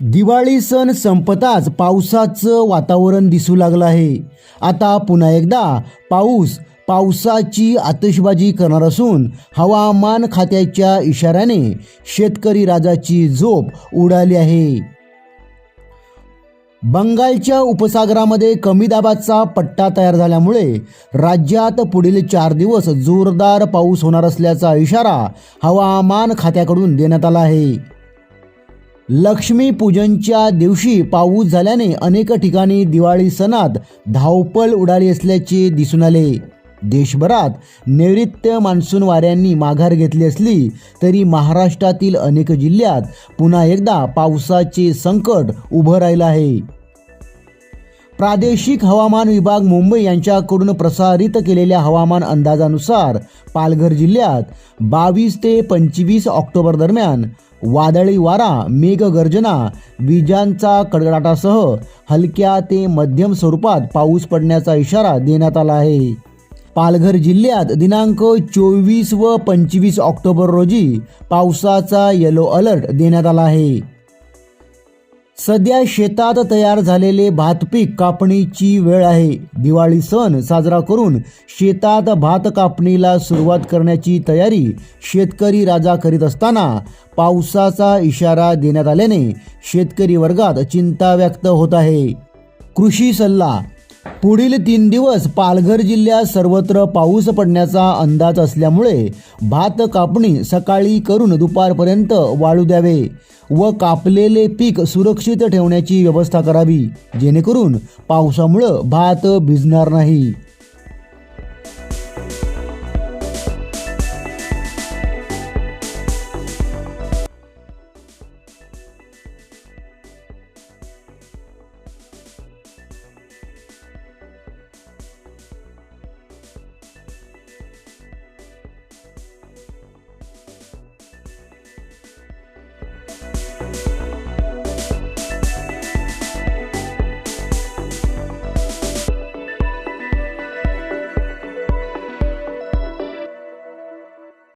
दिवाळी सण संपताच पावसाचं वातावरण दिसू लागलं आहे. आता पुन्हा एकदा पाऊस पावसाची आतषबाजी करणार असून हवामान खात्याच्या इशाऱ्याने शेतकरी राजाची झोप उडाली आहे. बंगालच्या उपसागरामध्ये कमी दाबाचा पट्टा तयार झाल्यामुळे राज्यात पुढील चार दिवस जोरदार पाऊस होणार असल्याचा इशारा हवामान खात्याकडून देण्यात आला आहे. लक्ष्मीपूजनच्या दिवशी पाऊस झाल्याने अनेक ठिकाणी दिवाळी सणात धावपळ उडाली असल्याचे दिसून आले. देशभरात नैऋत्य मान्सून वाऱ्यांनी माघार घेतली असली तरी महाराष्ट्रातील अनेक जिल्ह्यात पुन्हा एकदा पावसाचे संकट उभं राहिलं आहे. प्रादेशिक हवामान विभाग मुंबई यांच्याकडून प्रसारित केलेल्या हवामान अंदाजानुसार पालघर जिल्ह्यात बावीस ते पंचवीस ऑक्टोबर दरम्यान वादळी वारा मेघगर्जना विजांचा कडकडाटासह हलक्या ते मध्यम स्वरूपात पाऊस पडण्याचा इशारा देण्यात आला आहे. पालघर जिल्ह्यात दिनांक चोवीस व पंचवीस ऑक्टोबर रोजी पावसाचा येलो अलर्ट देण्यात आला आहे. सध्या शेतात तयार झालेले भात पीक कापणीची वेळ आहे. दिवाळी सण साजरा करून शेतात भात कापणीला सुरुवात करण्याची तयारी शेतकरी राजा करीत असताना पावसाचा इशारा देण्यात आल्याने शेतकरी वर्गात चिंता व्यक्त होत आहे. कृषी सल्ला पुढील तीन दिवस पालघर जिल्ह्यात सर्वत्र पाऊस पडण्याचा अंदाज असल्यामुळे भात कापणी सकाळी करून दुपारपर्यंत वाळू द्यावे व कापलेले पीक सुरक्षित ठेवण्याची व्यवस्था करावी जेणेकरून पावसामुळं भात भिजणार नाही.